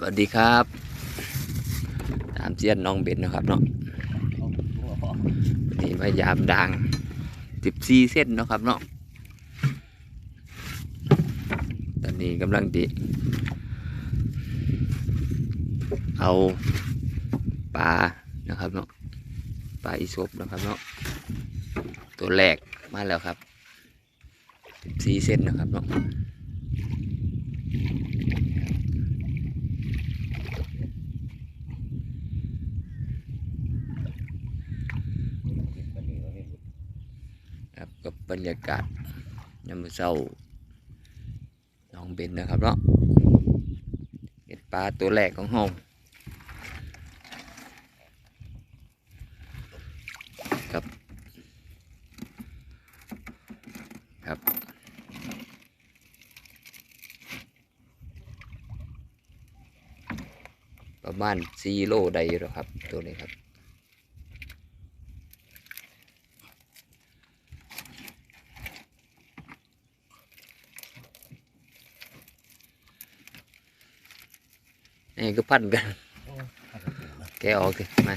สวัสดีครับ ตามเจียนน้องเบนนะครับเนาะนนี้มายามดังสิบสี่เส้นนะครับเนาะตอนนี้กำลังดิเอาปลานะครับเนาะปลาอีสบนะครับเนาะตัวแรกมาแล้วครับสิบสี่เส้นนะครับเนาะ ครับกับบรรยากาศยามเช้าหน้องเบนนะครับเนาะเห็ดปลาตัวแรกของห้องครับ ครับประมาณ4โลได้แล้วครับ ตัวนี้ครับ นี่ก็พันกันแกะออกสิมา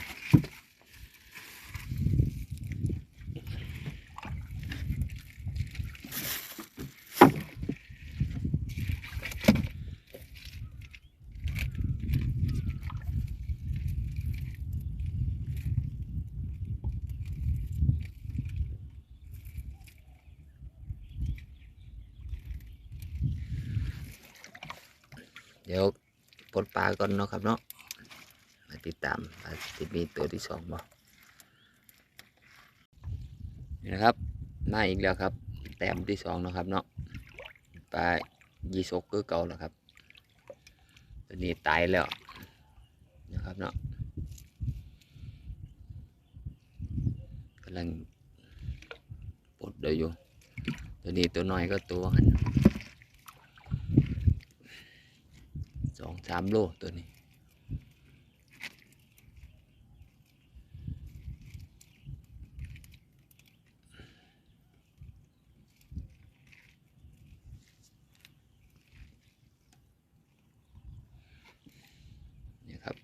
เดี๋ยว ปลดปลาก่อนเนาะครับเนาะมาติดตามว่าจะมีตัวที่สองบ่นี่นะครับมาอีกแล้วครับ แต้มที่สองเนาะครับเนาะปลายีสกคือเก่าแล้วครับตัวนี้ตายแล้วนะครับเนาะกำลังปลดเดี๋ยวอยู่ตัวนี้ตัวน้อยก็ตัวหัน สองสามโลตัวนี้ครับ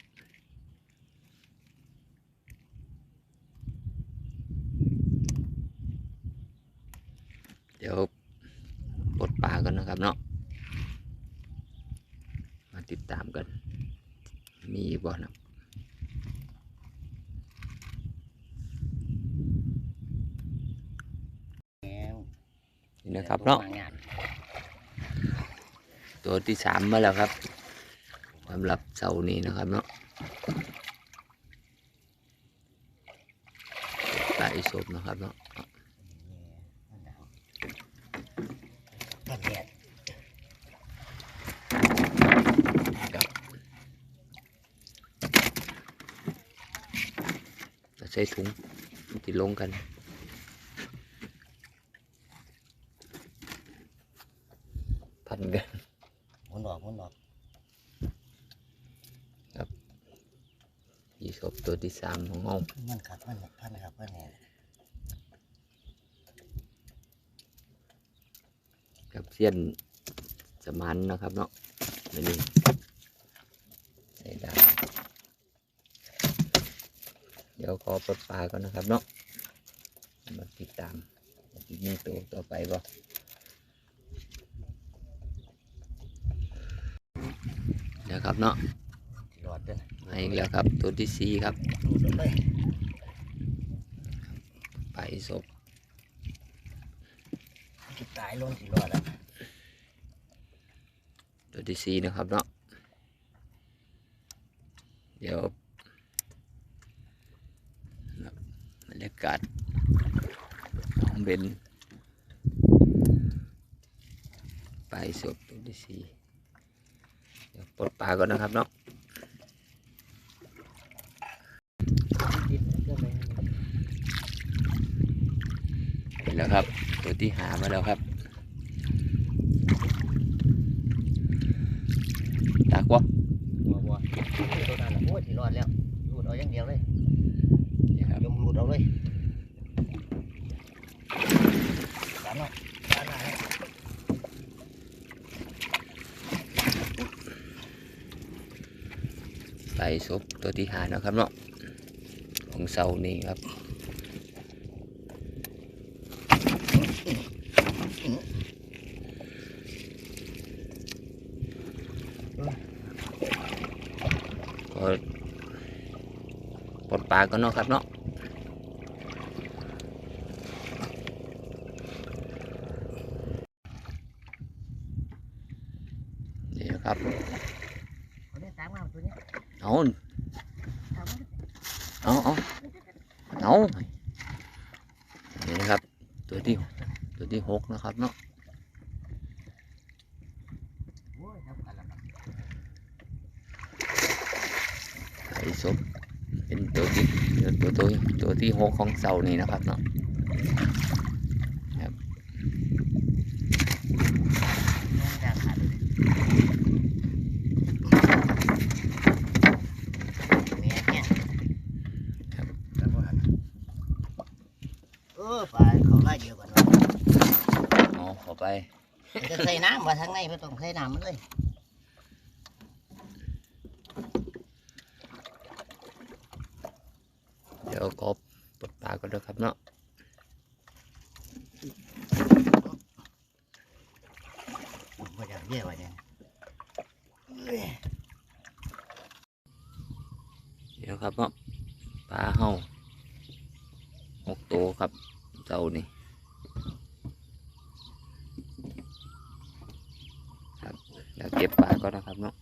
เดี๋ยวปลดปลากันนะครับเนาะ มาติดตามกัน มีบ่นะนี่นะครับเนาะตัวที่สามมาแล้วครับสำหรับเสาร์นี้นะครับเนาะปลาอีสบนะครับเนาะ จะใช้ถุงที่ลงกันพันกันหมุนออกหมุนออกยีสบตัวที่สามของห้องมันขัดมันพันครับพันเนี่ยกับเสี้ยนสมานนะครับเนาะไม่นี่ใส่ดาว เดี๋ยวขอปลดปลาก่อนนะครับเนาะมาติดตามว่าสิมีตัวต่อไปบ่เดี๋ยวครับเนาะที่รอดเด้อมาอีกแล้วครับตัวที่สี่ครับดูดเลยไปศพที่ตายลงที่รอดแล้วตัวที่สี่นะครับเนาะเดี๋ยวบรรยากาศ ของเบนไปศพตัวที่สี่เดี๋ยวปลดปลาก่อนนะครับเนาะติดเชื่อไหมเห็นแล้วครับ ตัวที่หามาแล้วครับตักวะบัวบัวตัวนั้นน่ะโอ้ยที่รอดแล้วรูดเอาอย่างเดียวเลยนี่ครับยมรูดเอาเลยสามเนาะสามหน้าให้ น ไปซบตัวที่หานะครับเนาะของเสานี่ครับก็ปลดปลาก็เนาะครับเนาะนี่นะครับ เอาได้สามงามตัวนี้ เอาเอาเอาเอานี่นะครับ ตัวที่ตัวที่หกนะครับเนาะไอ้ศพเป็นตัวที่ตัวตัวตัวที่หกของเสานี่นะครับเนาะ แม่งด่างขาดเลยแม่เนี่ยแล้วก็หัน เออปลาเขาไล่เดียวกันวะเอาเข้าไป จะใส่น้ำมาทางในไม่ต้องใส่น้ำมันเลยเดี๋ยวก็ปลดปลาก็ด้วยครับเนาะผมอยากเยี่ยไว้เนี่ยเดี๋ยวครับเนาะปลาเห่า หกตัวครับเจ้านี่ครับเดี๋ยวเก็บปลาก็นะครับเนาะ